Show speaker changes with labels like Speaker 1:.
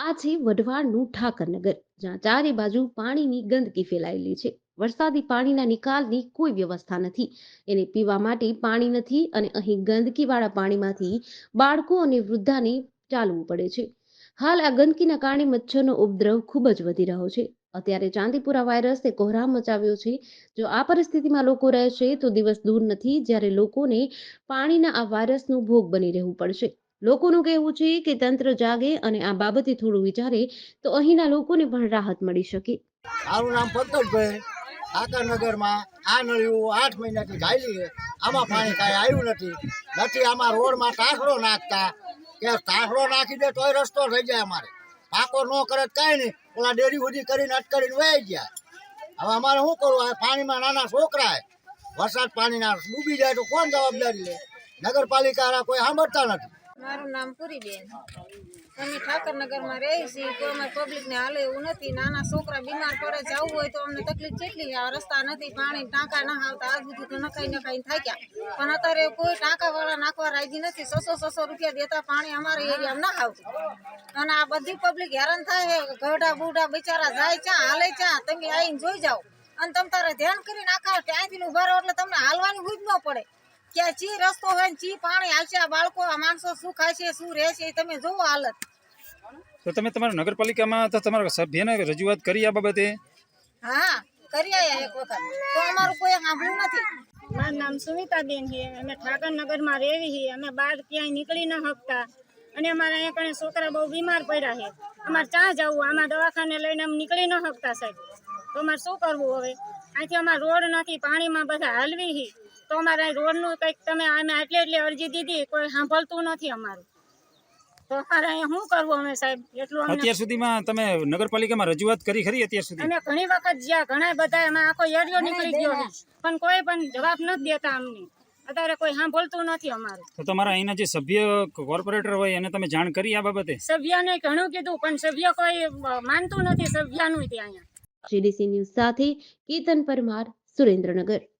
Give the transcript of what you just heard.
Speaker 1: આ છે વઢવાણનું ઠાકરનગર, જ્યાં ચારે બાજુ પાણીની ગંદકી ફેલાયેલી છે. વરસાદી પાણીના નિકાલની કોઈ વ્યવસ્થા નથી. એને પીવા માટે પાણી નથી અને અહીં ગંદકીવાળા પાણીમાંથી બાળકો અને વૃદ્ધાને ચાલવું પડે છે. હાલ આ ગંદકીના કારણે મચ્છરનો ઉપદ્રવ ખૂબ જ વધી રહ્યો છે. અત્યારે ચાંદીપુરા વાયરસે કોહરામ મચાવ્યો છે. જો આ પરિસ્થિતિમાં લોકો રહેશે તો દિવસ દૂર નથી જ્યારે લોકોને પાણીના આ વાયરસનો ભોગ બની રહેવું પડશે. લોકોનું કહેવું છે કે તંત્ર જાગે અને આ બાબતે થોડું વિચારે, તો અહીંના લોકોને પણ રાહત મળી શકે.
Speaker 2: મારું નામ પંકજભાઈ ઠાકરનગરમાં આ નળિયું આઠ મહિનાથી ઘાયલી છે. આમાં પાણી કાંઈ આવ્યું નથી. નથી આમાં રોડમાં ટાંકડો નાખતા. કે ટાંકડો નાખી દે તોય રસ્તો થઈ જાય અમારે. પાકો ન કરે કાંઈ નહીં. ઓલા ડેરી સુધી કરીને અટકડીને વહી ગયા. હવે અમારે શું કરવું? આ પાણીમાં નાના છોકરા વરસાદ પાણીના ડૂબી જાય તો કોણ જવાબદારી લે? નગરપાલિકા કોઈ સાંભળતા નથી.
Speaker 3: મારું નામ પુરીબેન. અમે ઠાકરનગરમાં રહીએ છીએ કોઈ અમે પબ્લિકને હાલે એવું નથી. નાના છોકરા બીમાર પડે, જવું હોય તો અમને તકલીફ કેટલી આ રસ્તા નથી, પાણી ટાંકા ના આવતા આજ બધું તો નખાઈ નખાઈ થાક્યા પણ અત્યારે કોઈ ટાંકાવાળા નાખવા રાજી નથી. છસો છસો રૂપિયા દેતા પાણી અમારા એરિયામાં ના આવતું. અને આ બધી પબ્લિક હેરાન થાય ગઢા બુઢા બિચારા જાય ચા હાલે ચા તમે આવીને જોઈ જાઓ. અને તમે તારે ધ્યાન કરીને આખા ત્યાંથી ઊભા રહો એટલે તમને હાલવાની હુજ ન પડે. કે ચી રસ્તો હોય ને ચી પાણી આવશે આ બાળકો આ માણસો શું ખાય છે શું રહેશે એ તમે જોવો હાલત.
Speaker 4: તો તમે તમારા નગરપાલિકામાં તો તમારા સભ્યને રજૂઆત કરી આ બાબતે?
Speaker 3: હા કરી આયા એક વખત. તો અમારું કોઈ સાંભળ્યું નથી.
Speaker 5: મારું નામ સુમિતાબેન છે. અમે ઠાકરનગરમાં રહેવી છીએ. અમે બહાર ક્યાંય નીકળી ન શકતા. અને અમારા અહીંયા કણે છોકરા બહુ બીમાર પડ્યા છે. અમારે ચા જવું? આમાં દવાખાને લઈને અમે નીકળી ન શકતા સાહેબ. તો અમારે શું કરવું હવે? અહીંથી અમારે રોડ નથી. પાણીમાં બધા હલવી છે. તો અમારે રોડનું કંઈક તમે અમે આટલી એટલી અરજી દીધી કોઈ સાંભળતું નથી અમારું. તો અમારે અહીંયા શું કરવું અમે સાહેબ? એટલું
Speaker 4: અત્યાર સુધીમાં તમે નગરપાલિકામાં રજૂઆત કરી ખરી અત્યાર સુધી?
Speaker 5: અમે ઘણી વખત જ્યાં ઘણા બધા એમાં આખો એરિયો નીકળી ગયો પણ કોઈ પણ જવાબ નથી દેતા અમને. અત્યારે કોઈ સાંભળતું નથી અમારું.
Speaker 4: તો તમારા અહીંના જે સભ્ય કોર્પોરેટર હોય એને તમે જાણ કરી આ બાબતે?
Speaker 5: સભ્યને ઘણું કીધું પણ સભ્ય કોઈ માનતું નથી સભ્યનું ત્યાં. અહીંયા
Speaker 1: જીડીસી ન્યૂઝ સાથે કેતન પરમાર સુરેન્દ્રનગર.